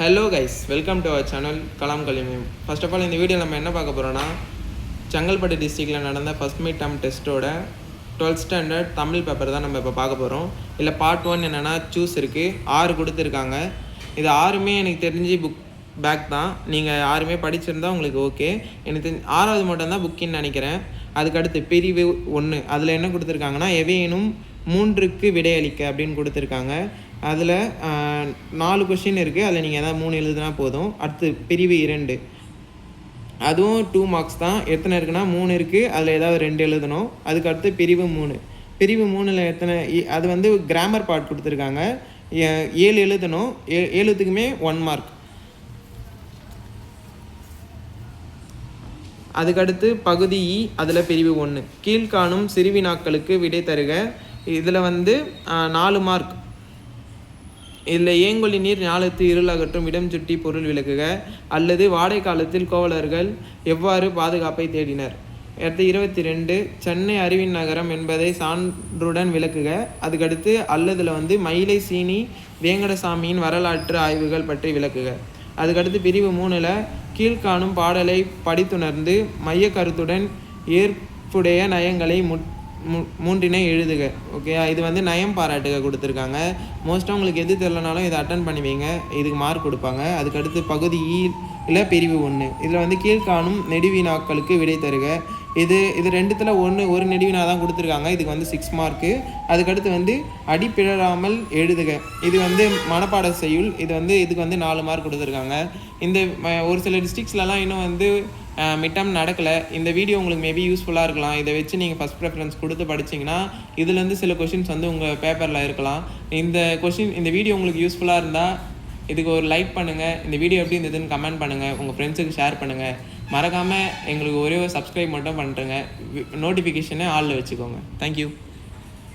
Hello guys welcome to our channel Kalam கலிமயம் first of all இந்த video நம்ம என்ன பார்க்க போகிறோன்னா செங்கல்பட்டு டிஸ்ட்ரிக்டில் நடந்த ஃபஸ்ட் மீட் டேர்ம் டெஸ்ட்டோட டுவெல்த் ஸ்டாண்டர்ட் தமிழ் பேப்பர் தான் நம்ம இப்போ பார்க்க போகிறோம் இல்லை பார்ட் ஒன் என்னென்னா சூஸ் இருக்குது ஆறு கொடுத்துருக்காங்க. இது ஆறுமே எனக்கு தெரிஞ்சு புக் பேக் தான். நீங்கள் யாருமே படிச்சிருந்தா உங்களுக்கு ஓகே எனக்கு தெரிஞ்சு ஆறாவது மட்டும்தான் புக்கின்னு நினைக்கிறேன். அதுக்கடுத்து பிரிவு ஒன்று அதில் என்ன கொடுத்துருக்காங்கன்னா எவையேனும் மூன்றுக்கு விடையளிக்க அப்படின்னு கொடுத்துருக்காங்க. அதில் நாலு கொஷின் இருக்குது அதில் நீங்கள் எதாவது மூணு எழுதுனா போதும். அடுத்து பிரிவு இரண்டு. அதுவும் டூ மார்க்ஸ் தான். எத்தனை இருக்குன்னா மூணு இருக்குது அதில் ஏதாவது ரெண்டு எழுதணும். அதுக்கு அடுத்து பிரிவு மூணு. பிரிவு மூணில் எத்தனை இ- அது வந்து கிராமர் பார்ட் கொடுத்துருக்காங்க. ஏ- ஏழு எழுதணும். ஏ ஏழுத்துக்குமே ஒன் மார்க் அதுக்கடுத்து பகுதி e, இ அதில் பிரிவு ஒன்று கீழ்காணும் சிறுவினாக்களுக்கு விடை தருக. இதில் வந்து நாலு மார்க் இதில் ஏங்கொழி நீர் ஞாலத்து இருளகற்றும் இடம் சுட்டி பொருள் விளக்குக அல்லது வாடை காலத்தில் கோவலர்கள் எவ்வாறு பாதுகாப்பை தேடினர்? அடுத்து இருபத்தி ரெண்டு சென்னை அறிவின் நகரம் என்பதை சான்றுடன் விளக்குக. அதுக்கடுத்து அல்லதுல வந்து மயிலை சீனி வேங்கடசாமியின் வரலாற்று ஆய்வுகள் பற்றி விளக்குக. அதுக்கடுத்து பிரிவு மூணில் கீழ்காணும் பாடலை படித்துணர்ந்து மைய கருத்துடன் ஏற்புடைய நயங்களை முட் மூன்றினை எழுதுக ஓகே இது வந்து நயம் பாராட்டுக கொடுத்துருக்காங்க. மோஸ்ட்டாக உங்களுக்கு எது தெரிலனாலும் இதை அட்டன் பண்ணுவீங்க இதுக்கு மார்க் கொடுப்பாங்க. அதுக்கடுத்து பகுதி ஈ இல்லை பிரிவு ஒன்று இதில் வந்து கீழ்காணும் நெடுவினாக்களுக்கு விடை தருக. இது இது ரெண்டுத்தில் ஒன்று ஒரு நெடுவினா தான் கொடுத்துருக்காங்க. இதுக்கு வந்து சிக்ஸ் மார்க்கு அதுக்கடுத்து வந்து அடிப்பிழறாமல் எழுதுக. இது வந்து மனப்பாட செய்யுள். இது வந்து இதுக்கு வந்து நாலு மார்க் கொடுத்துருக்காங்க. இந்த ஒரு சில டிஸ்ட்ரிக்ஸ்லலாம் இன்னும் வந்து மிட்டம் நடக்கலை. இந்த வீடியோ உங்களுக்கு மேபி யூஸ்ஃபுல்லாக இருக்கலாம். இதை வச்சு நீங்கள் ஃபஸ்ட் ப்ரிஃபரன்ஸ் கொடுத்து படிச்சீங்கன்னா இதுலேருந்து சில கொஷின்ஸ் வந்து உங்கள் பேப்பரில் இருக்கலாம். இந்த கொஷின் இந்த வீடியோ உங்களுக்கு யூஸ்ஃபுல்லாக இருந்தால் இதுக்கு ஒரு லைக் பண்ணுங்கள் இந்த வீடியோ எப்படி இருந்ததுன்னு கமெண்ட் பண்ணுங்கள் உங்கள் ஃப்ரெண்ட்ஸுக்கு ஷேர் பண்ணுங்கள் மறக்காமல் எங்களுக்கு ஒரே ஒரு சப்ஸ்கிரைப் மட்டும் பண்ணுறேங்க நோட்டிஃபிகேஷனை ஆளில் வச்சுக்கோங்க. தேங்க்யூ